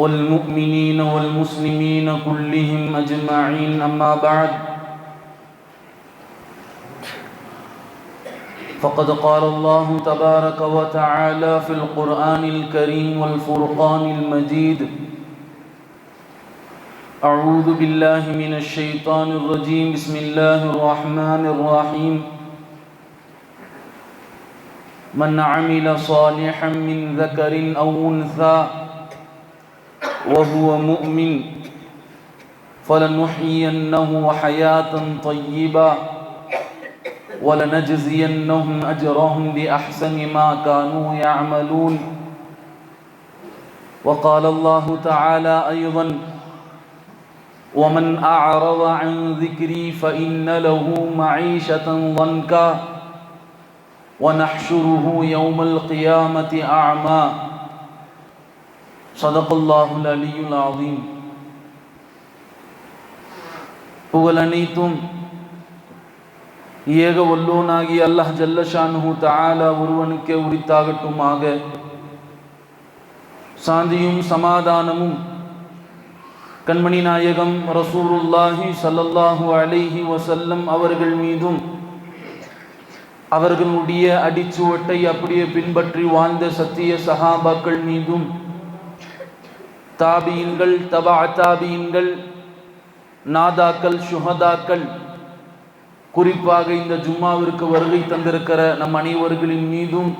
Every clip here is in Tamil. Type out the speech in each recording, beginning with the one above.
والمؤمنين والمسلمين كلهم أجمعين. أما بعد فقد قال الله تبارك وتعالى في القرآن الكريم والفرقان المجيد أعوذ بالله من الشيطان الرجيم. بسم الله الرحمن الرحيم. من عمل صالحا من ذكر أو أنثى وهو مؤمن. فلنحيينه حياة طيبة ولنجزينهم أجرهم بأحسن ما كانوا يعملون. وقال الله تعالى أيضا ومن أعرض عن ذكري فإن له معيشة ضنكا ونحشره يوم القيامة أعمى. صدق الله العلي العظيم புகழ் அனைத்தும் ஏக வல்லோனாகி அல்லாஹ் ஜல்லஷானு தாலா ஒருவனுக்கே உரித்தாகட்டுமாக சாந்தியும் சமாதானமும் கண்மணி நாயகம் ரசூருல்லாஹி சல்லல்லாஹு அலைஹி வசல்லம் அவர்கள் மீதும் அவர்களுடைய அடிச்சுவட்டை அப்படியே பின்பற்றி வாழ்ந்த சத்திய சஹாபாக்கள் மீதும் தாபியின்கள் தபா தாபியின்கள் நாதாக்கள் சுஹதாக்கள் குறிப்பாக இந்த ஜும்மாவிற்கு வருகை தந்திருக்கிற நம் அனைவர்களின் மீதும்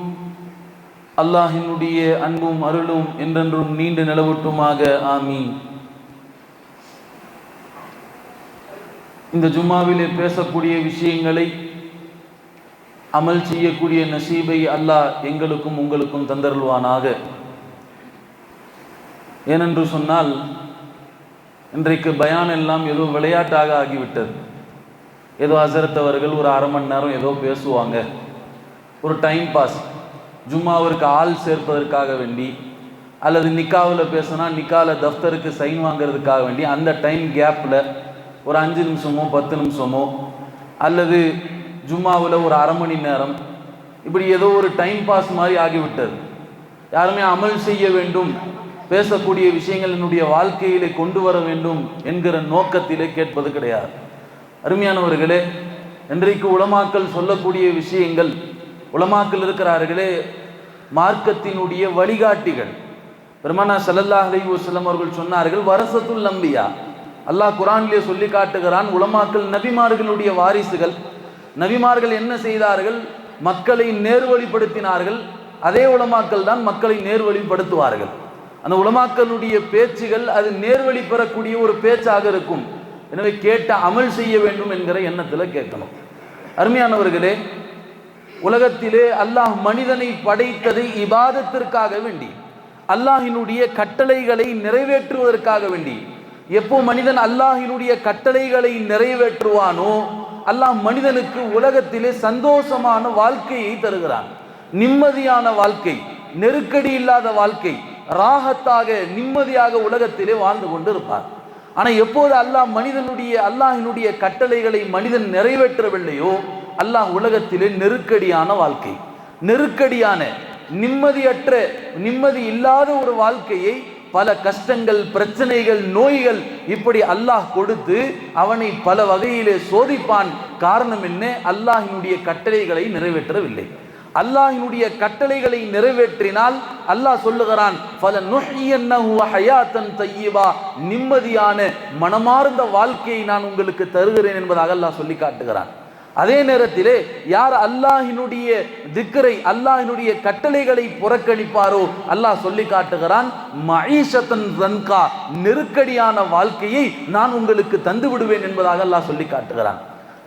அல்லாஹினுடைய அன்பும் அருளும் என்றென்றும் நீண்டு நிலவட்டுமாக. ஆமீன். இந்த ஜும்மாவிலே பேசக்கூடிய விஷயங்களை அமல் செய்யக்கூடிய நசீபை அல்லாஹ் எங்களுக்கும் உங்களுக்கும் தந்தருள்வானாக. ஏனென்று சொன்னால் இன்றைக்கு பயான் எல்லாம் ஏதோ விளையாட்டாக ஆகிவிட்டது. ஏதோ அசரத் அவர்கள் ஒரு அரை மணி நேரம் ஏதோ பேசுவாங்க. ஒரு டைம் பாஸ் ஜும்மாவிற்கு ஆள் சேர்ப்பதற்காக வேண்டி அல்லது நிக்காவில் பேசுனா நிக்காவில் தஃப்தருக்கு சைன் வாங்கிறதுக்காக வேண்டி அந்த டைம் கேப்பில் ஒரு அஞ்சு நிமிஷமோ பத்து நிமிஷமோ அல்லது ஜும்மாவில் ஒரு அரை மணி நேரம் இப்படி ஏதோ ஒரு டைம் பாஸ் மாதிரி ஆகிவிட்டது. யாருமே அமல் செய்ய வேண்டும். பேசக்கூடிய விஷயங்கள் என்னுடைய வாழ்க்கையிலே கொண்டு வர வேண்டும் என்கிற நோக்கத்திலே கேட்பது கிடையாது. அருமையானவர்களே இன்றைக்கு உலமாக்கள் சொல்லக்கூடிய விஷயங்கள் உலமாக்கள் இருக்கிறார்களே மார்க்கத்தினுடைய வழிகாட்டிகள். பெருமானா சல்லல்லா அலி வசலம் அவர்கள் சொன்னார்கள் வரசத்துல் நம்பியா அல்லாஹ் குரான்லேயே சொல்லி காட்டுகிறான் உலமாக்கல் நபிமார்களுடைய வாரிசுகள் நபிமார்கள் என்ன செய்தார்கள்? மக்களை நேர்வழிப்படுத்தினார்கள். அதே உலமாக்கல் தான் மக்களை நேர்வழிப்படுத்துவார்கள். அந்த உலமாக்களுடைய பேச்சுகள் அது நேர்வழி பெறக்கூடிய ஒரு பேச்சாக இருக்கும். எனவே கேட்ட அமல் செய்ய வேண்டும் என்கிற எண்ணத்தில் கேட்கணும். அருமையானவர்களே உலகத்திலே அல்லாஹ் மனிதனை படைத்ததை இபாதத்திற்காக வேண்டி அல்லாஹினுடைய கட்டளைகளை நிறைவேற்றுவதற்காக வேண்டி எப்போ மனிதன் அல்லாஹினுடைய கட்டளைகளை நிறைவேற்றுவானோ அல்லாஹ் மனிதனுக்கு உலகத்திலே சந்தோஷமான வாழ்க்கையை தருகிறான். நிம்மதியான வாழ்க்கை நெருக்கடி இல்லாத வாழ்க்கை ராகத்தாக நிம்மதியாக உலகத்திலே வாழ்ந்து கொண்டு இருப்பார் ஆனால் எப்போது அல்லாஹ் மனிதனுடைய அல்லாஹினுடைய கட்டளைகளை மனிதன் நிறைவேற்றவில்லையோ அல்லாஹ் உலகத்திலே நெருக்கடியான வாழ்க்கை. நெருக்கடியான நிம்மதியற்ற நிம்மதி இல்லாத ஒரு வாழ்க்கையை பல கஷ்டங்கள் பிரச்சனைகள் நோய்கள் இப்படி அல்லாஹ் கொடுத்து அவனை பல வகையிலே சோதிப்பான். காரணம் என்ன? அல்லாஹினுடைய கட்டளைகளை நிறைவேற்றவில்லை. அல்லாஹினுடைய கட்டளைகளை நிறைவேற்றினால் அல்லாஹ் சொல்லுகிறான் பல நிம்மதியான மனமார்ந்த வாழ்க்கையை நான் உங்களுக்கு தருகிறேன் என்பதாக அல்லாஹ் சொல்லி காட்டுகிறான். அதே நேரத்திலே யார் அல்லாஹினுடைய திக்கரை அல்லாஹினுடைய கட்டளைகளை புறக்கணிப்பாரோ அல்லாஹ் சொல்லி காட்டுகிறான் மஈஷத்தன் ரன்கா நெருக்கடியான வாழ்க்கையை நான் உங்களுக்கு தந்து விடுவேன் என்பதாக அல்லாஹ் சொல்லி காட்டுகிறான்.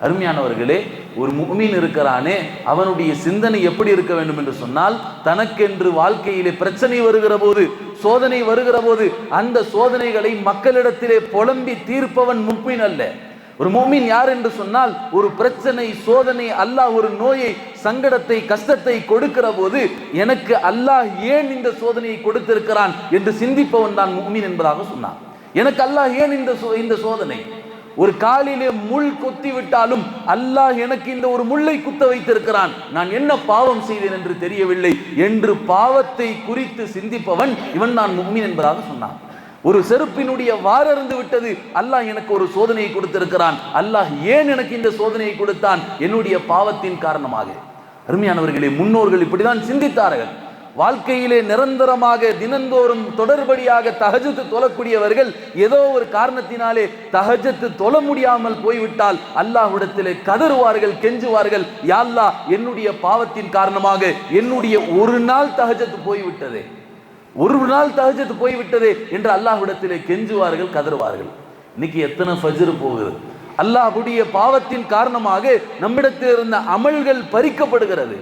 அருமையானவர்களே ஒரு முக்மீன் இருக்கிறானே அவனுடைய சிந்தனை எப்படி இருக்க வேண்டும் என்று சொன்னால் தனக்கென்று வாழ்க்கையிலே பிரச்சனை வருகிற போது சோதனை வருகிற போது அந்த சோதனைகளை மக்களிடத்திலே புலம்பி தீர்ப்பவன் முக்மீன் அல்ல. ஒரு மோமின் யார் என்று சொன்னால் ஒரு பிரச்சனை சோதனை அல்லாஹ் ஒரு நோயை சங்கடத்தை கஷ்டத்தை கொடுக்கிற போது எனக்கு அல்லாஹ் ஏன் இந்த சோதனையை கொடுத்திருக்கிறான் என்று சிந்திப்பவன் தான் மோமின் என்பதாக சொன்னான். எனக்கு அல்லாஹ் ஏன் இந்த இந்த சோதனை? ஒரு காலிலே முள் கொத்தி விட்டாலும் அல்லாஹ் எனக்கு இந்த ஒரு முள்ளை குத்த வைத்திருக்கிறான். நான் என்ன பாவம் செய்தேன் என்று தெரியவில்லை. என்று பாவத்தை குறித்து சிந்திப்பவன் இவன் நான் மும்மின் என்பதாக சொன்னான். ஒரு செருப்பினுடைய வாரறிந்து விட்டது அல்லாஹ் எனக்கு ஒரு சோதனையை கொடுத்திருக்கிறான். அல்லாஹ் ஏன் எனக்கு இந்த சோதனையை கொடுத்தான்? என்னுடைய பாவத்தின் காரணமாக. அருமையானவர்களே முன்னோர்கள் இப்படிதான் சிந்தித்தார்கள். வாழ்க்கையிலே நிரந்தரமாக தினந்தோறும் தொடர்படியாக தகஜத்து தொழக்கூடியவர்கள் ஏதோ ஒரு காரணத்தினாலே தகஜத்து தொழ முடியாமல் போய்விட்டால் அல்லாஹ்விடத்திலே கதறுவார்கள் கெஞ்சுவார்கள். யாழ்லா என்னுடைய பாவத்தின் காரணமாக என்னுடைய ஒரு நாள் தகஜத்து போய்விட்டது. ஒரு நாள் தகஜத்து போய்விட்டதே என்று அல்லாஹ்விடத்திலே கெஞ்சுவார்கள் கதறுவார்கள். இன்னைக்கு எத்தனை ஃபஜ்ரு போகுது? அல்லாஹுடைய பாவத்தின் காரணமாக நம்மிடத்தில் இருந்த அமல்கள் பறிக்கப்படுகிறது.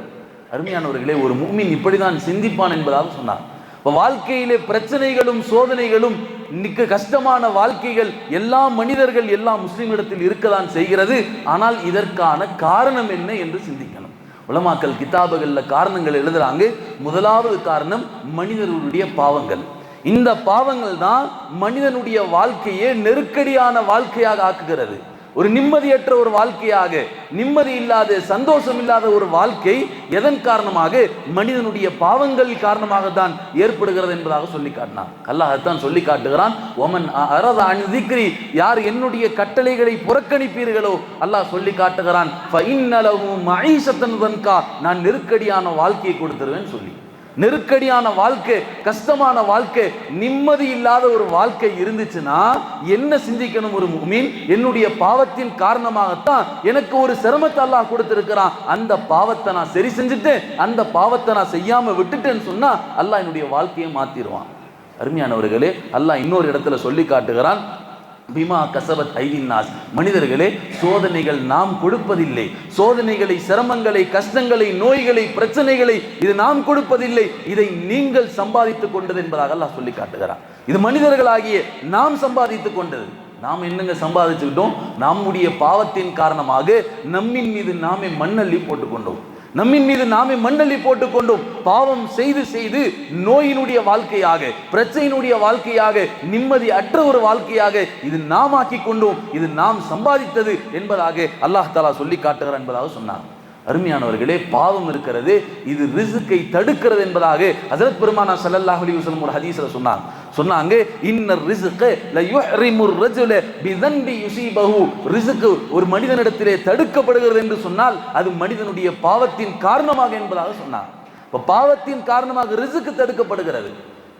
அருமையானவர்களே ஒரு மூமின் இப்படிதான் சிந்திப்பான் என்பதாக சொன்னார். இப்போ வாழ்க்கையிலே பிரச்சனைகளும் சோதனைகளும் இன்னைக்கு கஷ்டமான வாழ்க்கைகள் எல்லா மனிதர்கள் எல்லா முஸ்லீமிடத்தில் இருக்கதான் செய்கிறது. ஆனால் இதற்கான காரணம் என்ன என்று சிந்திக்கணும். உலமாக்கல் கிதாபுகளில் காரணங்கள் எழுதுறாங்க. முதலாவது காரணம் மனிதர்களுடைய பாவங்கள். இந்த பாவங்கள் தான் மனிதனுடைய வாழ்க்கையே நெருக்கடியான வாழ்க்கையாக ஆக்குகிறது. ஒரு நிம்மதியற்ற ஒரு வாழ்க்கையாக நிம்மதி இல்லாத சந்தோஷம் இல்லாத ஒரு வாழ்க்கை எதன் காரணமாக? மனிதனுடைய பாவங்கள் காரணமாக தான் ஏற்படுகிறது என்பதாக சொல்லி காட்டினான். அல்லாஹத்தான் சொல்லி காட்டுகிறான். ஒமன் அரத அணிதிக்ரி யார் என்னுடைய கட்டளைகளை புறக்கணிப்பீர்களோ? அல்லாஹ் சொல்லி காட்டுகிறான். நான் நெருக்கடியான வாழ்க்கையை கொடுத்துருவேன் சொல்லி. நெருக்கடியான வாழ்க்கை கஷ்டமான வாழ்க்கை நிம்மதி இல்லாத ஒரு வாழ்க்கை இருந்துச்சுன்னா என்ன சிந்திக்கணும் ஒரு மீன் என்னுடைய பாவத்தின் காரணமாகத்தான் எனக்கு ஒரு சிரமத்தை அல்லாஹ் கொடுத்திருக்கிறான். அந்த பாவத்தை நான் சரி செஞ்சுட்டு அந்த பாவத்தை நான் செய்யாம விட்டுட்டேன்னு சொன்னா அல்லாஹ் என்னுடைய வாழ்க்கையை மாத்திடுவான். அருமையானவர்களே அல்லாஹ் இன்னொரு இடத்துல சொல்லி காட்டுகிறான். பிமா கசபத் ஐதின்னாஸ் மனிதர்களே சோதனைகள் நாம் கொடுப்பதில்லை. சோதனைகளை சிரமங்களை கஷ்டங்களை நோய்களை பிரச்சனைகளை இது நாம் கொடுப்பதில்லை. இதை நீங்கள் சம்பாதித்துக் கொண்டது என்பதாக அல்லாஹ் சொல்லி காட்டுகிறான். இது மனிதர்களாகிய நாம் சம்பாதித்துக் கொண்டது. நாம் என்னங்க சம்பாதிச்சுக்கிட்டோம்? நம்முடைய பாவத்தின் காரணமாக நம்மின் மீது நாமே மண்ணள்ளி போட்டுக்கொண்டோம் நம்மின் மீது நாமே மண்டலி போட்டுக்கொண்டும் பாவம் செய்து செய்து நோயினுடைய வாழ்க்கையாக பிரச்சனையினுடைய வாழ்க்கையாக நிம்மதி அற்ற ஒரு வாழ்க்கையாக இது நாம் ஆக்கி கொண்டோம் இது நாம் சம்பாதித்தது என்பதாக அல்லாஹ் தாலா சொல்லி காட்டுகிறார் என்பதாக சொன்னார். அருமையானவர்களே பாவம் இருக்கிறது இது ரிசுக்கை தடுக்கிறது என்பதாக ஹசரத் பெருமானா சல்லல்லாஹு அலி வசலம் ஒரு ஹதீஸில் சொன்னார். சொன்னாங்க இன்னர் ரிசுக்கு ல ரஜுல பிதன்பி யுசீபஹு. ரிசுக்கு ஒரு மனிதனிடத்திலே தடுக்கப்படுகிறது என்று சொன்னால் அது மனிதனுடைய பாவத்தின் காரணமாக என்பதாக சொன்னார். இப்போ பாவத்தின் காரணமாக ரிசுக்கு தடுக்கப்படுகிறது.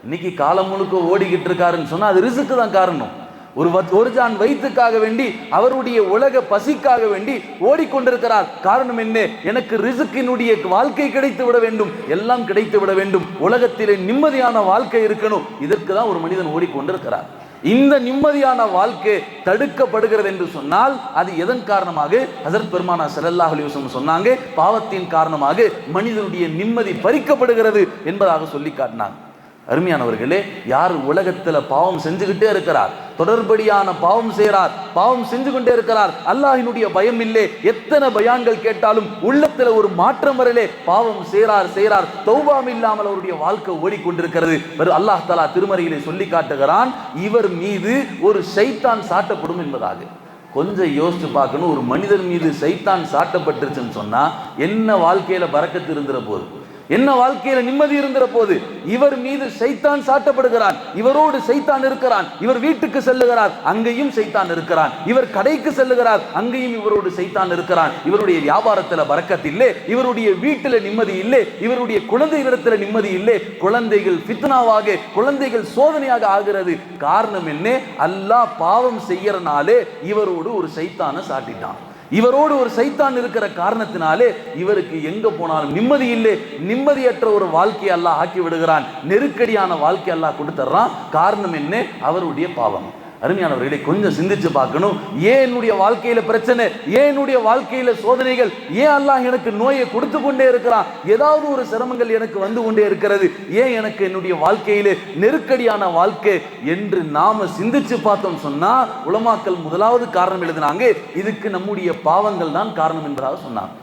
இன்னைக்கு காலம் முழுக்க ஓடிக்கிட்டு இருக்காருன்னு சொன்னால் அது ரிசுக்கு தான் காரணம். ஒரு ஒரு ஜான் வயிற்றுக்காக வேண்டி அவருடைய உலக பசிக்காக வேண்டி ஓடிக்கொண்டிருக்கிறார். காரணம் என்ன? எனக்கு ரிசுக்கினுடைய வாழ்க்கை கிடைத்து விட வேண்டும். எல்லாம் கிடைத்து விட வேண்டும். உலகத்திலே நிம்மதியான வாழ்க்கை இருக்கணும். இதற்கு தான் ஒரு மனிதன் ஓடிக்கொண்டிருக்கிறார். இந்த நிம்மதியான வாழ்க்கை தடுக்கப்படுகிறது என்று சொன்னால் அது எதன் காரணமாக? ஹசரத் பெருமானா சல்லல்லாஹ் அலிவசம் சொன்னாங்க பாவத்தின் காரணமாக மனிதனுடைய நிம்மதி பறிக்கப்படுகிறது என்பதாக சொல்லி காட்டினாங்க. அருமையானவர்களே யார் உலகத்தில் பாவம் செஞ்சுக்கிட்டே இருக்கிறார் தொடர்படியான பாவம் செய்கிறார் பாவம் செஞ்சு கொண்டே இருக்கிறார். அல்லாஹினுடைய பயம் இல்லை எத்தனை பயான்கள் கேட்டாலும் உள்ளத்தில் ஒரு மாற்றம் வரலே. பாவம் செய்கிறார் செய்கிறார். தௌபாம் இல்லாமல் அவருடைய வாழ்க்கை ஓடிக்கொண்டிருக்கிறது. அல்லாஹ் தலா திருமறையிலே சொல்லி காட்டுகிறான் இவர் மீது ஒரு சைத்தான் சாட்டப்படும் என்பதாக. கொஞ்சம் யோசிச்சு பார்க்கணும். ஒரு மனிதர் மீது சைத்தான் சாட்டப்பட்டுருச்சுன்னு சொன்னால் என்ன வாழ்க்கையில் பறக்கத்து இருந்துற போது? என்ன வாழ்க்கையில நிம்மதி இருந்திர போது இவர் மீது சைத்தான் சாட்டப்படுகிறான். இவரோடு சைத்தான் இருக்கிறான். இவர் வீட்டுக்கு செல்லுகிறார். அங்கேயும் சைத்தான் இருக்கிறான். இவர் கடைக்கு செல்லுகிறார். அங்கேயும் இவரோடு சைத்தான் இருக்கிறான். இவருடைய வியாபாரத்துல பறக்கத்து இல்லை. இவருடைய வீட்டுல நிம்மதி இல்லை. இவருடைய குழந்தைகளிடத்துல நிம்மதி இல்லை. குழந்தைகள் பித்னாவாக குழந்தைகள் சோதனையாக ஆகிறது. காரணம் என்ன? அல்லாஹ் பாவம் செய்யறனாலே இவரோடு ஒரு சைத்தான சாட்டிட்டான். இவரோடு ஒரு சைத்தான் இருக்கிற காரணத்தினாலே இவருக்கு எங்க போனாலும் நிம்மதி இல்லை. நிம்மதியற்ற ஒரு வாழ்க்கை அல்லாஹ் ஆக்கி விடுகிறான். நெருக்கடியான வாழ்க்கை அல்லாஹ் கொடுத்துட்றான் காரணம் என்ன? அவருடைய பாவம். அருமையானவர்களை கொஞ்சம் சிந்திச்சு பார்க்கணும். ஏன் என்னுடைய வாழ்க்கையில பிரச்சனை? ஏன் என்னுடைய வாழ்க்கையில சோதனைகள்? ஏன் அல்லாஹ் எனக்கு நோயை கொடுத்து கொண்டே இருக்கிறான்? ஏதாவது ஒரு சிரமங்கள் எனக்கு வந்து கொண்டே இருக்கிறது. ஏன் எனக்கு என்னுடைய வாழ்க்கையில நெருக்கடியான வாழ்க்கை என்று நாம சிந்திச்சு பார்த்தோம் சொன்னா உலமாக்கல் முதலாவது காரணம் எழுதினாங்க இதுக்கு நம்முடைய பாவங்கள் தான் காரணம் என்பதாக சொன்னாங்க.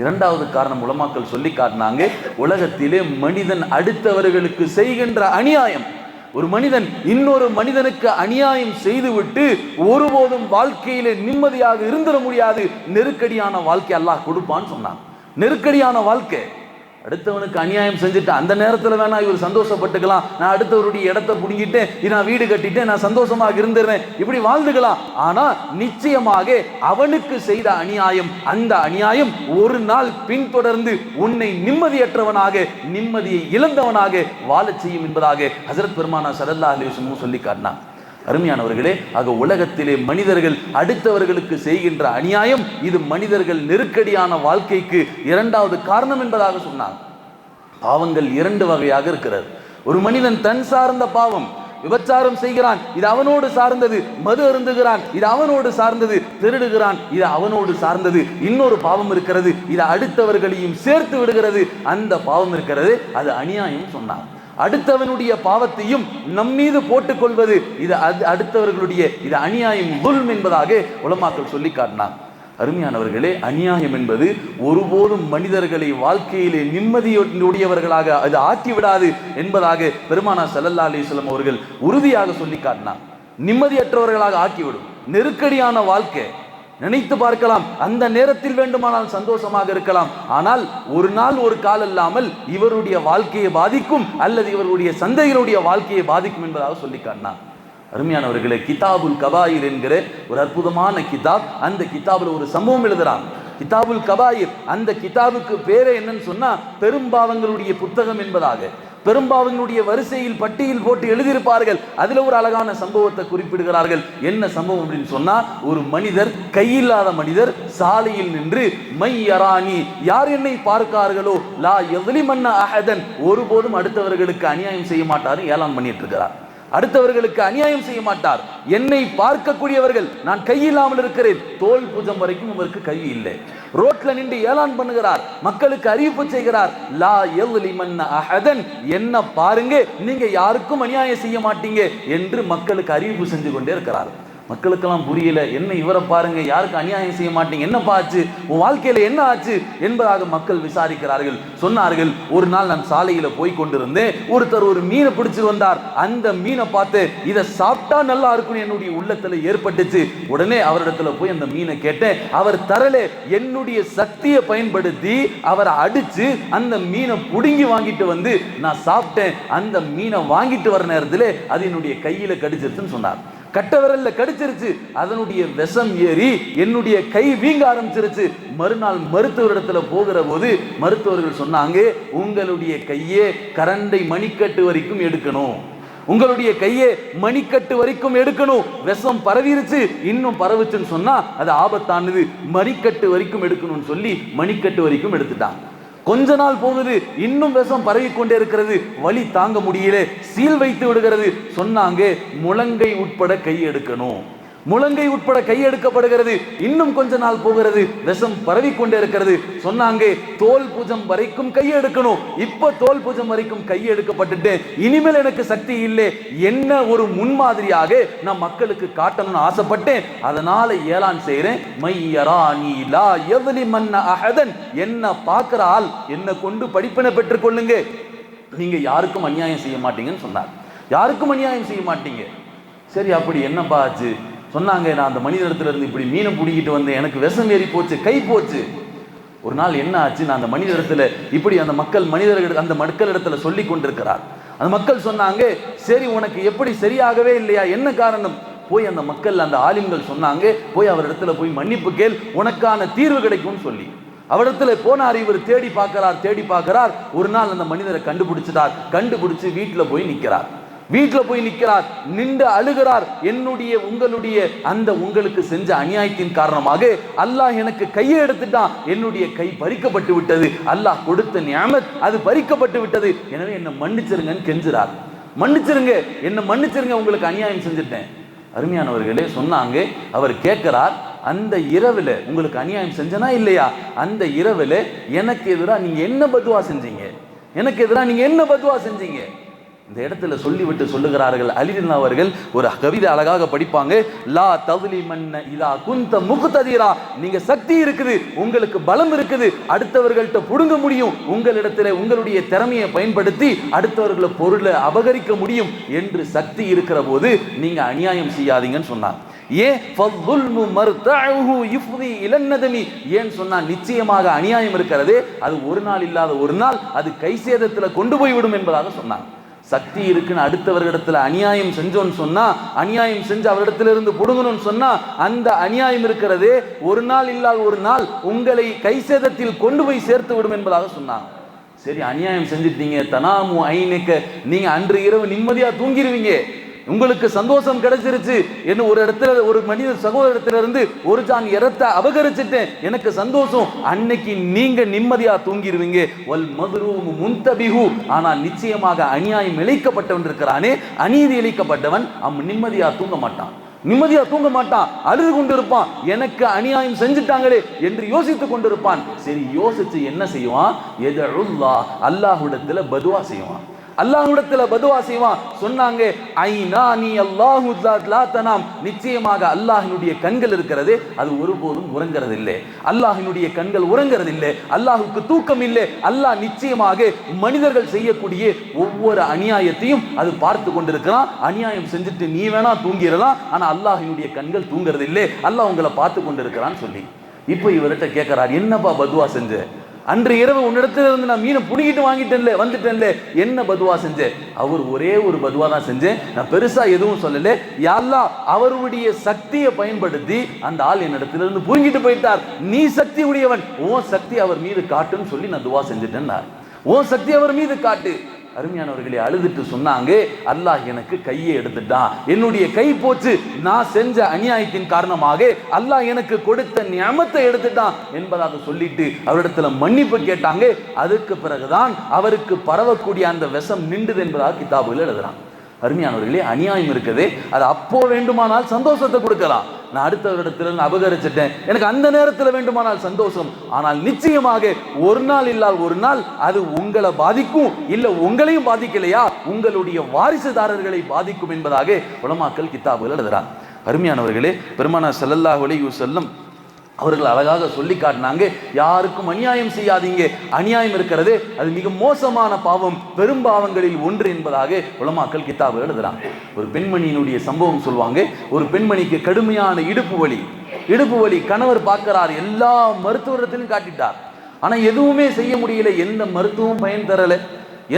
இரண்டாவது காரணம் உலமாக்கள் சொல்லி காட்டினாங்க உலகத்திலே மனிதன் அடுத்தவர்களுக்கு செய்கின்ற அநியாயம். ஒரு மனிதன் இன்னொரு மனிதனுக்கு அநியாயம் செய்துவிட்டு ஒருபோதும் வாழ்க்கையிலே நிம்மதியாக இருந்துட முடியாது. நெருக்கடியான வாழ்க்கை அல்லாஹ் கொடுப்பான்னு சொன்னான். நெருக்கடியான வாழ்க்கை அடுத்தவனுக்கு அநியாயம் செஞ்சுட்டு அந்த நேரத்தில் வேணா இவர் சந்தோஷப்பட்டுக்கலாம். நான் அடுத்தவருடைய இடத்த பிடுங்கிட்டேன் நான் வீடு கட்டிட்டு நான் சந்தோஷமாக இருந்துடுறேன். இப்படி வாழ்ந்துக்கலாம். ஆனால் நிச்சயமாக அவனுக்கு செய்த அநியாயம் அந்த அநியாயம் ஒரு நாள் பின்தொடர்ந்து உன்னை நிம்மதியற்றவனாக நிம்மதியை இழந்தவனாக வாழச் செய்யும் என்பதாக ஹசரத் பெருமானா சரல்லா அலிவசமும் சொல்லி காட்டினான் அருமையானவர்களே ஆக உலகத்திலே மனிதர்கள் அடுத்தவர்களுக்கு செய்கின்ற அநியாயம் இது மனிதர்கள் நெருக்கடியான வாழ்க்கைக்கு இரண்டாவது காரணம் என்பதாக சொன்னார். பாவங்கள் இரண்டு வகையாக இருக்கிறது. ஒரு மனிதன் தன் சார்ந்த பாவம் விபச்சாரம் செய்கிறான் இது அவனோடு சார்ந்தது மது அருந்துகிறான் இது அவனோடு சார்ந்தது திருடுகிறான் இது அவனோடு சார்ந்தது இன்னொரு பாவம் இருக்கிறது இது அடுத்தவர்களையும் சேர்த்து விடுகிறது அந்த பாவம் இருக்கிறது அது அநியாயம் சொன்னான் அடுத்தவனுடைய பாவத்தையும் நம்மீது போட்டுக்கொள்வது இது அது அடுத்தவர்களுடைய இது அநியாயம் துல்ம் என்பதாக உலமாக்கள் சொல்லி காட்டினார் அருமையானவர்களே அநியாயம் என்பது ஒருபோதும் மனிதர்களை வாழ்க்கையிலே நிம்மதியுடையவர்களாக அது ஆக்கிவிடாது என்பதாக பெருமானா சல்லல்லா அலிஸ்லம் அவர்கள் உறுதியாக சொல்லி காட்டினார் நிம்மதியற்றவர்களாக ஆக்கிவிடும். நெருக்கடியான வாழ்க்கை நினைத்து பார்க்கலாம். அந்த நேரத்தில் வேண்டுமானால் சந்தோஷமாக இருக்கலாம். ஆனால் ஒரு நாள் ஒரு கால் இல்லாமல் இவருடைய வாழ்க்கையை பாதிக்கும் அல்லது இவருடைய சந்தைகளுடைய வாழ்க்கையை பாதிக்கும் என்பதாக சொல்லி காட்டினார். அருமையானவர்களே கிதாபுல் கபாயிர் என்கிற ஒரு அற்புதமான கிதாப். அந்த கிதாபில் ஒரு சம்பவம் எழுதுறாங்க கிதாபுல் கபாயிர் அந்த கிதாபுக்கு பேரே என்னன்னு சொன்னா பெரும்பாவங்களுடைய புத்தகம் என்பதாக. பெரும்பாவங்களுடைய வரிசையில் பட்டியல் போட்டு எழுதியிருப்பார்கள். அதுல ஒரு அழகான சம்பவத்தை குறிப்பிடுகிறார்கள். என்ன சம்பவம் அப்படின்னு சொன்னா ஒரு மனிதர் கையில்லாத மனிதர் சாலையில் நின்று மை யராணி யார் என்னை பார்க்கார்களோ? லா எவ்வளி மன்ன அஹதன். ஒருபோதும் அடுத்தவர்களுக்கு அநியாயம் செய்ய மாட்டாரு ஏலான் பண்ணிட்டு இருக்கிறார். அடுத்தவர்களுக்கு அநியாயம் செய்ய மாட்டார். என்னை பார்க்கக்கூடியவர்கள் நான் கையில்லாமல் இருக்கிறேன். தோல் பூஜம் வரைக்கும் அவருக்கு கை இல்லை. ரோட்ல நின்று ஏலான் பண்ணுகிறார் மக்களுக்கு அறிவிப்பு செய்கிறார். லா எவ்லிமன்ன அஹதன் என்ன பாருங்க நீங்க யாருக்கும் அநியாயம் செய்ய மாட்டீங்க என்று மக்களுக்கு அறிவிப்பு செஞ்சு கொண்டே இருக்கிறார் மக்களுக்கெல்லாம் புரியல. என்ன இவரை பாருங்க யாருக்கு அநியாயம் செய்ய மாட்டீங்க என்ன ஆச்சு உன் வாழ்க்கையில என்ன ஆச்சு என்பதாக மக்கள் விசாரிக்கிறார்கள். சொன்னார்கள் ஒரு நாள் நான் சாலையில போய் கொண்டிருந்தேன். ஒருத்தர் ஒரு மீனை பிடிச்சு வந்தார். அந்த மீனை பார்த்து இதை சாப்பிட்டா நல்லா இருக்கும்னு என்னுடைய உள்ளத்துல ஏற்பட்டுச்சு. உடனே அவரிடத்துல போய் அந்த மீனை கேட்டேன். அவர் தரல என்னுடைய சக்தியை பயன்படுத்தி அவரை அடிச்சு அந்த மீனை புடுங்கி வாங்கிட்டு வந்து நான் சாப்பிட்டேன். அந்த மீனை வாங்கிட்டு வர நேரத்தில் அது என்னுடைய கையில கடிச்சிருச்சுன்னு சொன்னார். கட்டவரல்ல கடிச்சிருச்சு. அதனுடைய விஷம் ஏறி என்னுடைய கை வீங்க ஆரம்பிச்சிருச்சு. மறுநாள் மருத்துவரிடத்துல போகிற போது மருத்துவர்கள் சொன்னாங்க உங்களுடைய கையே கரண்டை மணிக்கட்டு வரைக்கும் எடுக்கணும். உங்களுடைய கையை மணிக்கட்டு வரைக்கும் எடுக்கணும். விஷம் பரவிருச்சு இன்னும் பரவுச்சுன்னு சொன்னா அது ஆபத்தானது. மணிக்கட்டு வரைக்கும் எடுக்கணும்னு சொல்லி மணிக்கட்டு வரைக்கும் எடுத்துட்டான் கொஞ்ச நாள் போகுது இன்னும் விஷம் பரவி கொண்டே இருக்கிறது. வலி தாங்க முடியல. சீல் வைத்து விடுகிறது. சொன்னாங்க முழங்கை உட்பட கை எடுக்கணும். முழங்கை உட்பட கையெடுக்கப்படுகிறது. இன்னும் கொஞ்ச நாள் போகிறது. விஷம் பரவி கொண்டே இருக்கிறது. சொன்னாங்க தோல் பூஜம் வரைக்கும் கையெடுக்கணும். இப்ப தோல் பூஜம் வரைக்கும் கையெடுக்கப்பட்டுட்டு இனிமேல் எனக்கு சக்தி இல்லை. என்ன ஒரு முன்மாதிரியாக நான் மக்களுக்கு காட்டணும்னு ஆசைப்பட்டேன். அதனால ஏலான் செய்யறேன் மையராணி லா எவலி மன்ன அஹதன். என்ன பார்க்கிற ஆள் என்ன கொண்டு படிப்பினை பெற்றுக்கொள்ளுங்க நீங்க யாருக்கும் அநியாயம் செய்ய மாட்டீங்கன்னு சொன்னார். யாருக்கும் அநியாயம் செய்ய மாட்டீங்க. சரி அப்படி என்னப்பா ஆச்சு? சொன்னாங்க நான் அந்த மனிதனிடத்துல இப்படி மீனை பிடிக்கிட்டு வந்தேன் எனக்கு விஷம் ஏறி போச்சு கை போச்சு. ஒரு நாள் என்ன ஆச்சு? நான் அந்த மனிதரிடத்துல இப்படி அந்த மக்கள் மனிதர்கள் அந்த மக்களிடத்துல சொல்லி கொண்டிருக்கிறார். அந்த மக்கள் சொன்னாங்க சரி உனக்கு எப்படி சரியாகவே இல்லையா? என்ன காரணம்? போய் அந்த மக்கள் அந்த ஆலிம்கள் சொன்னாங்க போய் அவரிடத்துல போய் மன்னிப்பு கேள் உனக்கான தீர்வு கிடைக்கும்னு சொல்லி. அவரிடத்துல போனார் இவர் தேடி பார்க்கிறார் தேடி பார்க்கிறார். ஒரு நாள் அந்த மனிதரை கண்டுபிடிச்சிட்டார். கண்டுபிடிச்சு வீட்டில் போய் நிற்கிறார் வீட்டில் போய் நிற்கிறார் நின்று அழுகிறார். என்னுடைய உங்களுடைய அந்த உங்களுக்கு செஞ்ச அநியாயத்தின் காரணமாக அல்லாஹ் எனக்கு கையை எடுத்துட்டான். என்னுடைய கை பறிக்கப்பட்டு விட்டது. அல்லாஹ் கொடுத்த நியமத் அது பறிக்கப்பட்டு விட்டது. எனவே என்னை மன்னிச்சிருங்கன்னு கெஞ்சுறார். மன்னிச்சிருங்க. என்ன மன்னிச்சிருங்க உங்களுக்கு அநியாயம் செஞ்சுட்டேன். அருமையானவர்களே சொன்னாங்க. அவர் கேட்கிறார் அந்த இரவில் உங்களுக்கு அநியாயம் செஞ்சனா இல்லையா? அந்த இரவில் எனக்கு எதிராக நீங்கள் என்ன பதுவா செஞ்சீங்க? எனக்கு எதிராக நீங்கள் என்ன பதுவா செஞ்சீங்க? இந்த இடத்துல சொல்லிவிட்டு சொல்லுகிறார்கள் அலிதின் அவர்கள் ஒரு கவிதை அழகாக படிப்பாங்க லா தகுலி மன்ன இதா குந்த முகுத்ததீரா. நீங்க சக்தி இருக்குது உங்களுக்கு பலம் இருக்குது அடுத்தவர்கள்ட்ட புடுங்க முடியும் உங்களிடத்துல உங்களுடைய திறமையை பயன்படுத்தி அடுத்தவர்களை பொருளை அபகரிக்க முடியும் என்று சக்தி இருக்கிற போது நீங்க அநியாயம் செய்யாதீங்கன்னு சொன்னார். ஏன் ஃபல்லுல்மு ஏன் நிச்சயமாக அநியாயம் இருக்கிறது அது ஒரு நாள் இல்லாத ஒரு நாள் அது கை சேதத்தில் கொண்டு போய் விடும் என்பதாக சொன்னாங்க சக்தி இருக்குன்னு அடுத்தவர்களிடத்துல அநியாயம் செஞ்சோன்னு சொன்னா அநியாயம் செஞ்சு அவரிடத்துல இருந்து புடுங்கணும்னு சொன்னா அந்த அநியாயம் இருக்கிறதே ஒரு நாள் இல்லாத ஒரு நாள் உங்களை கை சேதத்தில் கொண்டு போய் சேர்த்து விடும் என்பதாக சொன்னாங்க. சரி அநியாயம் செஞ்சிட்டீங்க. தனாமு ஐனுக்க நீங்க அன்று இரவு நிம்மதியா தூங்கிடுவீங்க உங்களுக்கு சந்தோஷம் கிடைச்சிருச்சு. என்ன ஒரு இடத்துல ஒரு மனித சகோதரத்துல இருந்து ஒரு ஜான் இரத்த அபகரிச்சிட்டேன். எனக்கு சந்தோஷம். அன்னைக்கு நீங்க நிம்மதியா தூங்கிடுவீங்க வல் மதுரூம் முந்தபிஹு ஆனால் நிச்சயமாக அநியாயம் இழைக்கப்பட்டவன் இருக்கிறானே. அநீதி இழைக்கப்பட்டவன் அவன் நிம்மதியா தூங்க மாட்டான். நிம்மதியா தூங்க மாட்டான். அழுது கொண்டிருப்பான். எனக்கு அநியாயம் செஞ்சுட்டாங்களே என்று யோசித்துக் கொண்டிருப்பான். சரி யோசிச்சு என்ன செய்வான்? எதழுல்லா அல்லாஹுடத்துல பதுவா செய்வான். அல்லாஹ்விடத்தில் பதுவா செய்வான். சொன்னாங்க ஐனா நீ அல்லாஹு தனாம். நிச்சயமாக அல்லாஹினுடைய கண்கள் இருக்கிறது அது ஒருபோதும் உறங்கிறது இல்லை அல்லாஹினுடைய கண்கள் உறங்கிறது இல்லை அல்லாஹுக்கு தூக்கம் இல்லை. அல்லாஹ் நிச்சயமாக மனிதர்கள் செய்யக்கூடிய ஒவ்வொரு அநியாயத்தையும் அது பார்த்து கொண்டிருக்கிறான். அநியாயம் செஞ்சுட்டு நீ வேணா தூங்கிடலாம் ஆனால் அல்லாஹினுடைய கண்கள் தூங்குறது இல்லை அல்லாஹ் உங்களை பார்த்து கொண்டிருக்கிறான்னு சொல்லி. இப்போ இவர்கிட்ட கேட்கிறார் என்னப்பா பதுவா செஞ்ச? அன்று இரவு உன்னிடத்துல இருந்து நான் மீனை புடிக்கிட்டு வாங்கிட்டேன்ல வந்துட்டேன்ல. என்ன பதுவா செஞ்சேன் அவர் ஒரே ஒரு பதுவா தான் செஞ்சேன் நான் பெருசா எதுவும் சொல்லல. யாரெல்லாம் அவருடைய சக்தியை பயன்படுத்தி அந்த ஆள் என்னிடத்துல இருந்து புரிங்கிட்டு போயிட்டார். நீ சக்தி உடையவன். உன் சக்தி அவர் மீது காட்டுன்னு சொல்லி நான் துவா செஞ்சுட்டேன்னா உன் சக்தி அவர் மீது காட்டு. அருமையானவர்களே அழுதுட்டு சொன்னாங்க அல்லாஹ் எனக்கு கையை எடுத்துட்டான். என்னுடைய கை போச்சு நான் செஞ்ச அநியாயத்தின் காரணமாக அல்லாஹ் எனக்கு கொடுத்த நியமத்தை எடுத்துட்டான் என்பதாக சொல்லிட்டு அவரிடத்துல மன்னிப்பு கேட்டாங்க. அதுக்கு பிறகுதான் அவருக்கு பரவக்கூடிய அந்த விஷம் நின்றுது என்பதாக கிதாபுகள் எழுதுறான். அருமையானவர்களே அநியாயம் இருக்குது. அது அப்போ வேண்டுமானால் சந்தோஷத்தை கொடுக்கலாம். நான் அடுத்த இருந்து அபகரிச்சிட்டேன். எனக்கு அந்த நேரத்தில் வேண்டுமானால் சந்தோஷம். ஆனால் நிச்சயமாக ஒரு நாள் இல்லால் ஒரு நாள் அது உங்களை பாதிக்கும். இல்லை உங்களையும் பாதிக்கலையா? உங்களுடைய வாரிசுதாரர்களை பாதிக்கும் என்பதாக உலமாக்கல் கித்தாபுகள் எழுதுறாங்க. அருமையானவர்களே பெருமானா செல்லல்லாஹ் ஒலியூ செல்லும் அவர்கள் அழகாக சொல்லி காட்டினாங்க. யாருக்கும் அநியாயம் செய்யாதீங்க. அநியாயம் இருக்கிறது அது மிக மோசமான பாவம். பெரும் பாவங்களில் ஒன்று என்பதாக உலமாக்கல் கித்தாபு எழுதுறாங்க. ஒரு பெண்மணியினுடைய சம்பவம் சொல்லுவாங்க. ஒரு பெண்மணிக்கு கடுமையான இடுப்பு வலி. இடுப்பு வலி கணவர் பார்க்கிறார். எல்லா மருத்துவத்திலும் காட்டிட்டார். ஆனா எதுவுமே செய்ய முடியல. எந்த மருத்துவம் பயன் தரல.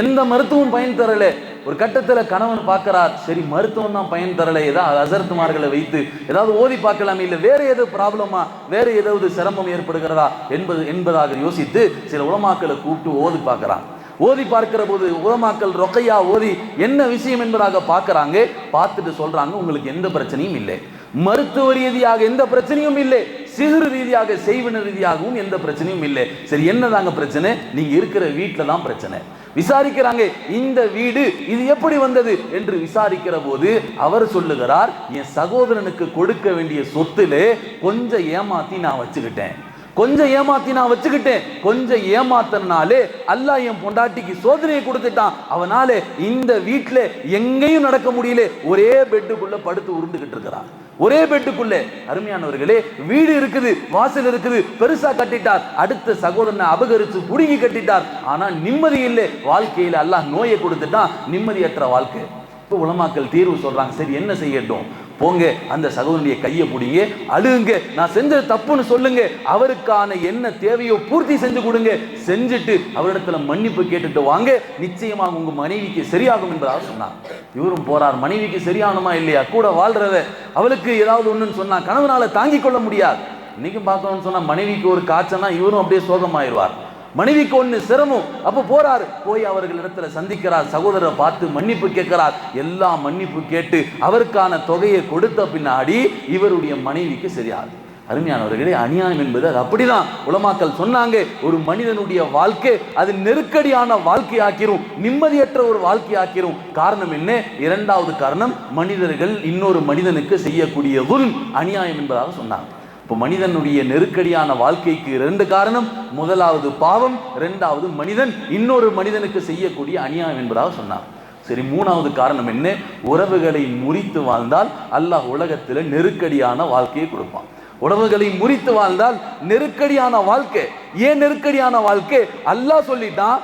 எந்த மருத்துவம் பயன் தரல. ஒரு கட்டத்துல கணவன் பார்க்கிறார் சரி மருத்துவம் தான் பயன் தரல. ஏதாவது அசர்த்துமார்களை வைத்து ஏதாவது ஓதி பார்க்கலாமே இல்லை வேற ஏதோ ப்ராப்ளமா வேற ஏதாவது சிரமம் ஏற்படுகிறதா என்பது என்பதாக யோசித்து சில உலமாக்களை கூப்பிட்டு ஓதி பார்க்குறான். ஓதி பார்க்கிற போது உலமாக்கள் ரொக்கையா ஓதி என்ன விஷயம் என்பதாக பார்க்கறாங்க பார்த்துட்டு சொல்றாங்க உங்களுக்கு எந்த பிரச்சனையும் இல்லை. மருத்துவ ரீதியாக எந்த பிரச்சனையும் இல்லை. சிறு ரீதியாக செய்வன ரீதியாகவும் எந்த பிரச்சனையும் இல்லை. சரி என்னதாங்க பிரச்சனை? நீங்க இருக்கிற வீட்டில் தான் பிரச்சனை. விசாரிக்கிறாங்க இந்த வீடு இது எப்படி வந்தது? என்று விசாரிக்கிற போது அவர் சொல்லுகிறார் என் சகோதரனுக்கு கொடுக்க வேண்டிய சொத்துல கொஞ்சம் ஏமாத்தி நான் வச்சுக்கிட்டேன். கொஞ்சம் ஏமாத்தி நான் வச்சுக்கிட்டேன். கொஞ்சம் ஏமாத்தினாலே அல்லாஹ் என் பொண்டாட்டிக்கு சோதனையை கொடுத்துட்டான். அவனால இந்த வீட்டில் எங்கேயும் நடக்க முடியல. ஒரே பெட்டுக்குள்ள படுத்து உருண்டுகிட்டு இருக்கிறான். ஒரே பெட்டுக்குள்ளே. அருமையானவர்களே வீடு இருக்குது வாசல் இருக்குது பெருசா கட்டிட்டார். அடுத்த சகோதரனை அபகரிச்சு புடுங்கி கட்டிட்டார். ஆனா நிம்மதி இல்லை. வாழ்க்கையில அல்லாஹ் நோயை கொடுத்துட்டான். நிம்மதியற்ற வாழ்க்கை. இப்போ உலமாக்கள் தீர்வு சொல்றாங்க. சரி என்ன செய்யட்டும்? போங்க அந்த சகோதரனுடைய கையை பிடிங்க அழுகுங்க நான் செஞ்சது தப்புன்னு சொல்லுங்க அவருக்கான என்ன தேவையோ பூர்த்தி செஞ்சு கொடுங்க செஞ்சுட்டு அவரிடத்துல மன்னிப்பு கேட்டுட்டு வாங்க நிச்சயமாக உங்க மனைவிக்கு சரியாகும் என்பதாக சொன்னார். இவரும் போறார் மனைவிக்கு சரியானுமா இல்லையா? கூட வாழ்றத அவளுக்கு ஏதாவது ஒண்ணுன்னு சொன்னா கணவனால தாங்கிக் கொள்ள முடியாது. இன்னைக்கும் பார்த்தோம்னு சொன்னா மனைவிக்கு ஒரு காய்ச்சல்னா இவரும் அப்படியே சோகமாயிருவார். மனைவிக்கு ஒன்று சிரமம். அப்போ போறாரு. போய் அவர்களிடத்துல சந்திக்கிறார். சகோதரரை பார்த்து மன்னிப்பு கேட்கிறார். எல்லாம் மன்னிப்பு கேட்டு அவருக்கான தொகையை கொடுத்த பின்னாடி இவருடைய மனைவிக்கு சரியாது. அருமையானவர்களே அநியாயம் என்பது அது அப்படிதான். உலமாக்கல் சொன்னாங்க ஒரு மனிதனுடைய வாழ்க்கை அது நெருக்கடியான வாழ்க்கை ஆக்கிரும் நிம்மதியற்ற ஒரு வாழ்க்கை ஆக்கிரும் காரணம் என்ன? இரண்டாவது காரணம் மனிதர்கள் இன்னொரு மனிதனுக்கு செய்யக்கூடிய துல்ம் அநியாயம் என்பதாக சொன்னாங்க. இப்போ மனிதனுடைய நெருக்கடியான வாழ்க்கைக்கு இரண்டு காரணம். முதலாவது பாவம் இரண்டாவது மனிதன். இன்னொரு மனிதனுக்கு செய்யக்கூடிய அநியாயம் என்பதாக சொன்னார். சரி மூணாவது காரணம் என்ன? உறவுகளை முறித்து வாழ்ந்தால் அல்லாஹ் உலகத்தில் நெருக்கடியான வாழ்க்கையை கொடுப்பான். உறவுகளை முறித்து வாழ்ந்தால் நெருக்கடியான வாழ்க்கை. ஏன் நெருக்கடியான வாழ்க்கை? அல்லாஹ் சொல்லிட்டான்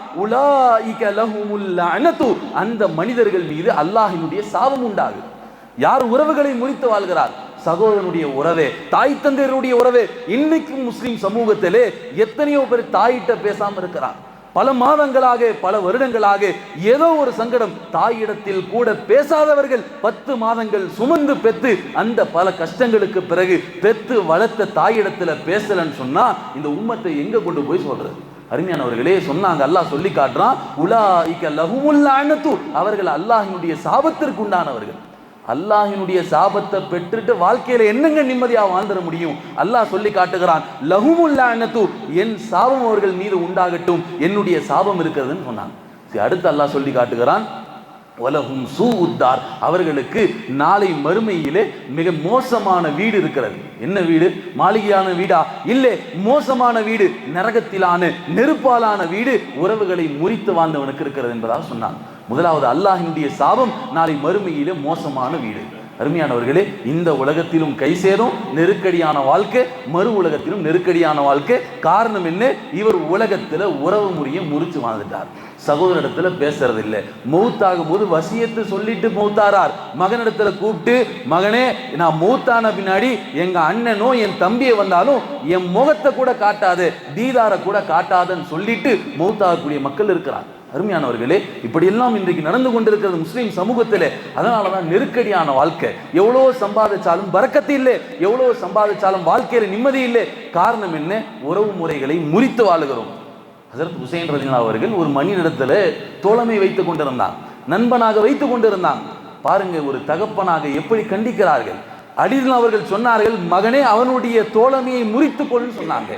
அந்த மனிதர்கள் மீது அல்லாஹினுடைய சாபம் உண்டாகுது. யார் உறவுகளை முறித்து வாழ்கிறார்? சகோதரனுடைய உறவே தாய் தந்தையருடைய உறவே இன்னைக்கும் முஸ்லீம் சமூகத்திலே எத்தனையோ பேர் தாயிட்ட பேசாம இருக்கிறான் பல மாதங்களாக பல வருடங்களாக ஏதோ ஒரு சங்கடம் தாயிடத்தில் கூட பேசாதவர்கள் பத்து மாதங்கள் சுமந்து பெத்து அந்த பல கஷ்டங்களுக்கு பிறகு பெத்து வளர்த்த தாயிடத்தில் பேசலன்னு சொன்னா இந்த உம்மத்தை எங்க கொண்டு போய் சொல்றது? அருமையானவர்களே சொன்னாங்க அல்லாஹ் சொல்லி காட்டுறான் உலா இக்க லஹுமுல்லானத்து அவர்கள் அல்லாஹினுடைய சாபத்திற்கு உண்டானவர்கள். அல்லாஹினுடைய சாபத்தை பெற்றுட்டு வாழ்க்கையில என்னங்க நிம்மதியா வாழ்ந்துட முடியும்? அல்லாஹ் சொல்லி காட்டுகிறான் லஹுமுல்லானத்து என் சாபம் அவர்கள் மீது உண்டாகட்டும் என்னுடைய சாபம் இருக்கிறதுன்னு சொன்னாங்க. அடுத்து அல்லாஹ் சொல்லி காட்டுகிறான் உலகும் சூ உத்தார் அவர்களுக்கு நாளை மறுமையிலே மிக மோசமான வீடு இருக்கிறது. என்ன வீடு? மாளிகையான வீடா? இல்லை மோசமான வீடு நரகத்திலான நெருப்பாலான வீடு உறவுகளை முறித்து வாழ்ந்தவனுக்கு இருக்கிறது என்பதாக சொன்னான். முதலாவது அல்லாஹினுடைய சாபம் நாளை மறுமையிலே மோசமான வீடு. அருமையானவர்களே இந்த உலகத்திலும் கை சேரும் நெருக்கடியான வாழ்க்கை மறு உலகத்திலும் நெருக்கடியான வாழ்க்கை. காரணம் என்ன? இவர் உலகத்தில் உறவு முறையை முறிச்சு வாழ்ந்துட்டார். சகோதரிடத்துல பேசுறது இல்லை மௌத்தாகும் போது வசியத்தை சொல்லிட்டு மௌத்தாரார். மகனிடத்துல கூப்பிட்டு மகனே நான் மௌத்தான பின்னாடி எங்க அண்ணனோ என் தம்பியை வந்தாலும் என் முகத்தை கூட காட்டாது தீதாரை கூட காட்டாதன்னு சொல்லிட்டு மௌத்தாகக்கூடிய மக்கள் இருக்கிறார். அருமையானவர்களே இப்படியெல்லாம் இன்றைக்கு நடந்து கொண்டிருக்கிறது முஸ்லீம் சமூகத்திலே அதனால தான் நெருக்கடியான வாழ்க்கை. எவ்வளோ சம்பாதிச்சாலும் பறக்கத்து இல்லை எவ்வளோ சம்பாதிச்சாலும் வாழ்க்கையில் நிம்மதி இல்லை. காரணம் என்ன? உறவு முறைகளை முறித்து வாழுகிறோம். ஹசரத் ஹுசைன் ரஜினா அவர்கள் ஒரு மனிதனிடத்துல தோழமை வைத்துக் கொண்டிருந்தான். நண்பனாக வைத்துக் கொண்டிருந்தான். பாருங்க ஒரு தகப்பனாக எப்படி கண்டிக்கிறார்கள்? அடிதன் அவர்கள் சொன்னார்கள் மகனே அவனுடைய தோழமையை முறித்துக்கொள்னு சொன்னாங்க.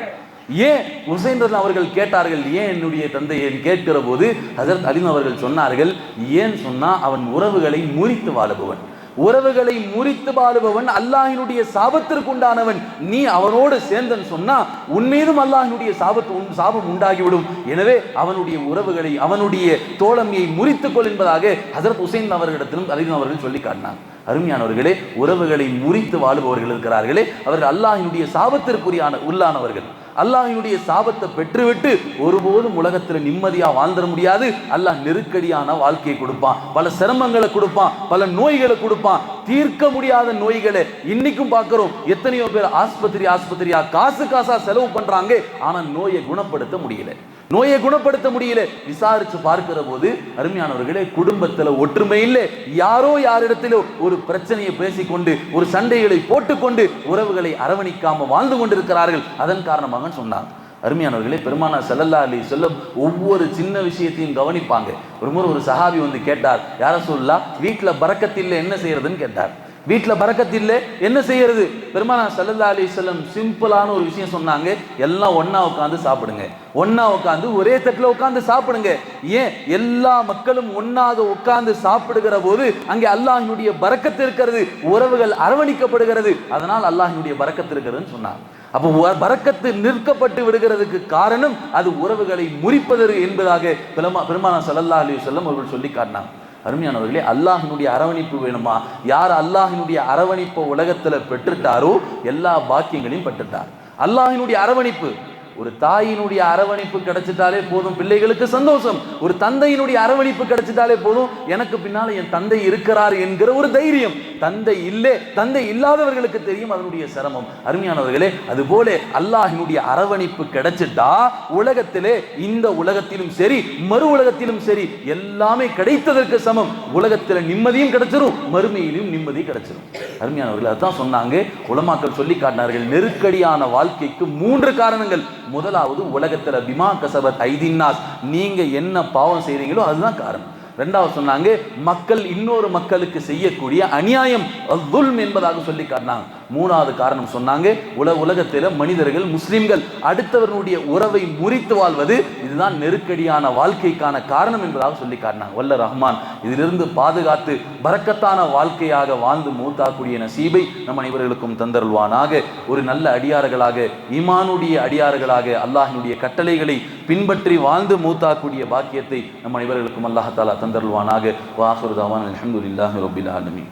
ஏன் உசைன் அவர்கள் கேட்டார்கள் ஏன் என்னுடைய தந்தை ஏன் கேட்கிற போது ஹசரத் அலிம் அவர்கள் சொன்னார்கள் ஏன் சொன்னா அவன் உறவுகளை முறித்து வாழுபவன். உறவுகளை முறித்து வாழுபவன் அல்லாஹினுடைய சாபத்திற்கு உண்டானவன். நீ அவனோடு சேர்ந்தன் சொன்னா உன்மீதும் அல்லாஹினுடைய சாபத்து உன் சாபம் உண்டாகிவிடும். எனவே அவனுடைய உறவுகளை அவனுடைய தோழமையை முறித்துக்கொள் என்பதாக ஹசரத் உசைன் அவர்களிடத்திலும் அலிம் அவர்கள் சொல்லி காட்டினார். அருமையானவர்களே உறவுகளை முறித்து வாழுபவர்கள் இருக்கிறார்களே. அவர்கள் அல்லாஹினுடைய சாபத்திற்குரியான உள்ளானவர்கள். அல்லாஹினுடைய சாபத்தை பெற்றுவிட்டு ஒருபோதும் உலகத்தில் நிம்மதியா வாழ்ந்துட முடியாது. அல்லாஹ் நெருக்கடியான வாழ்க்கையை கொடுப்பான். பல சிரமங்களை கொடுப்பான். பல நோய்களை கொடுப்பான். தீர்க்க முடியாத நோய்களை இன்னைக்கும் பார்க்கிறோம். எத்தனையோ பேர் ஆஸ்பத்திரி ஆஸ்பத்திரியா காசு காசா செலவு பண்றாங்க. ஆனா நோயை குணப்படுத்த முடியல. நோயை குணப்படுத்த முடியல. விசாரிச்சு பார்க்கிற போது அருமையானவர்களே குடும்பத்துல ஒற்றுமை இல்லை. யாரோ யாரிடத்திலோ ஒரு பிரச்சனையை பேசிக்கொண்டு ஒரு சண்டைகளை போட்டுக்கொண்டு உறவுகளை அரவணிக்காம வாழ்ந்து கொண்டிருக்கிறார்கள். அதன் காரணமாக சொன்னார் அருமையானவர்களே பெருமானா செல்லல்லா அலி சொல்லும் ஒவ்வொரு சின்ன விஷயத்தையும் கவனிப்பாங்க. ஒரு முறை ஒரு சஹாபி வந்து கேட்டார் யார சொல்லா வீட்டில் பறக்கத்தில் என்ன செய்யறதுன்னு கேட்டார். வீட்டில் பறக்கத்து இல்லை. என்ன செய்யறது? பெருமானா சல்லல்லா அலி சொல்லம் சிம்பிளான ஒரு விஷயம் சொன்னாங்க. எல்லாம் ஒன்றா உட்காந்து சாப்பிடுங்க. ஒன்றா உட்காந்து ஒரே தட்டில் உட்காந்து சாப்பிடுங்க. ஏன்? எல்லா மக்களும் ஒண்ணாக உட்காந்து சாப்பிடுகிற போது அங்கே அல்லாஹினுடைய பறக்கத்து இருக்கிறது. உறவுகள் அரவணிக்கப்படுகிறது. அதனால் அல்லாஹினுடைய பறக்கத்து இருக்கிறதுன்னு சொன்னாங்க. அப்போ பறக்கத்து நிற்கப்பட்டு விடுகிறதுக்கு காரணம் அது உறவுகளை முறிப்பது என்பதாக பெருமா பெருமானா சல்லல்லா அலி சொல்லம் அவர்கள் சொல்லி காட்டினாங்க. அருமையானவர்களே அல்லாஹினுடைய அரவணைப்பு வேணுமா? யார் அல்லாஹினுடைய அரவணைப்பை உலகத்தில் பெற்றுட்டாரோ எல்லா பாக்கியங்களையும் பெற்றுட்டார். அல்லாஹினுடைய அரவணைப்பு ஒரு தாயினுடைய அரவணைப்பு கிடைச்சிட்டாலே போதும். பிள்ளைகளுக்கு சந்தோஷம். ஒரு தந்தையினுடைய அரவணைப்பு கிடைச்சிட்டாலே போதும். எனக்கு பின்னால் என் தந்தை இருக்கிறார் என்கிற ஒரு தைரியம். தந்தை இல்லை. தந்தை இல்லாதவர்களுக்கு தெரியும் அதனுடைய சிரமம். அருமையானவர்களே அதுபோல அல்லாஹினுடைய அரவணைப்பு கிடைச்சிட்டா உலகத்திலே இந்த உலகத்திலும் சரி மறு உலகத்திலும் சரி எல்லாமே கிடைத்ததற்கு சமம். உலகத்தில் நிம்மதியும் கிடைச்சிரும். மறுமையிலும் நிம்மதி கிடைச்சிரும். அருமையானவர்கள் அதுதான் சொன்னாங்க. உலமாக்கள் சொல்லி காட்டினார்கள் நெருக்கடியான வாழ்க்கைக்கு மூன்று காரணங்கள். முதலாவது உலகத்தில் பிமா கசபத் ஐதின்னாஸ் நீங்கள் என்ன பாவம் செய்கிறீங்களோ அதுதான் காரணம். ரெண்டாவது சொன்னாங்க மக்கள் இன்னொரு மக்களுக்கு செய்யக்கூடிய அநியாயம் துல்ம் என்பதாக சொல்லி காட்டினாங்க. மூணாவது காரணம் சொன்னாங்க. உல உலகத்தில் மனிதர்கள் முஸ்லிம்கள் அடுத்தவர்களுடைய உறவை முறித்து வாழ்வது இதுதான் நெருக்கடியான வாழ்க்கைக்கான காரணம் என்பதாக சொல்லி காட்டினாங்க. வல்ல ரஹ்மான் இதிலிருந்து பாதுகாத்து பறக்கத்தான வாழ்க்கையாக வாழ்ந்து மூத்தாக்கூடிய நசீபை நம் அனைவர்களுக்கும் தந்தருள்வானாக. ஒரு நல்ல அடியார்களாக ஈமானுடைய அடியார்களாக அல்லாஹினுடைய கட்டளைகளை பின்பற்றி வாழ்ந்து மூத்தாக்கூடிய பாக்கியத்தை நம் அனைவர்களுக்கும் அல்லாஹாலா தந்தருள்வானாக. வாஹுர் தவான் அலமதுல்லாஹி ரபில் ஆலமீன்.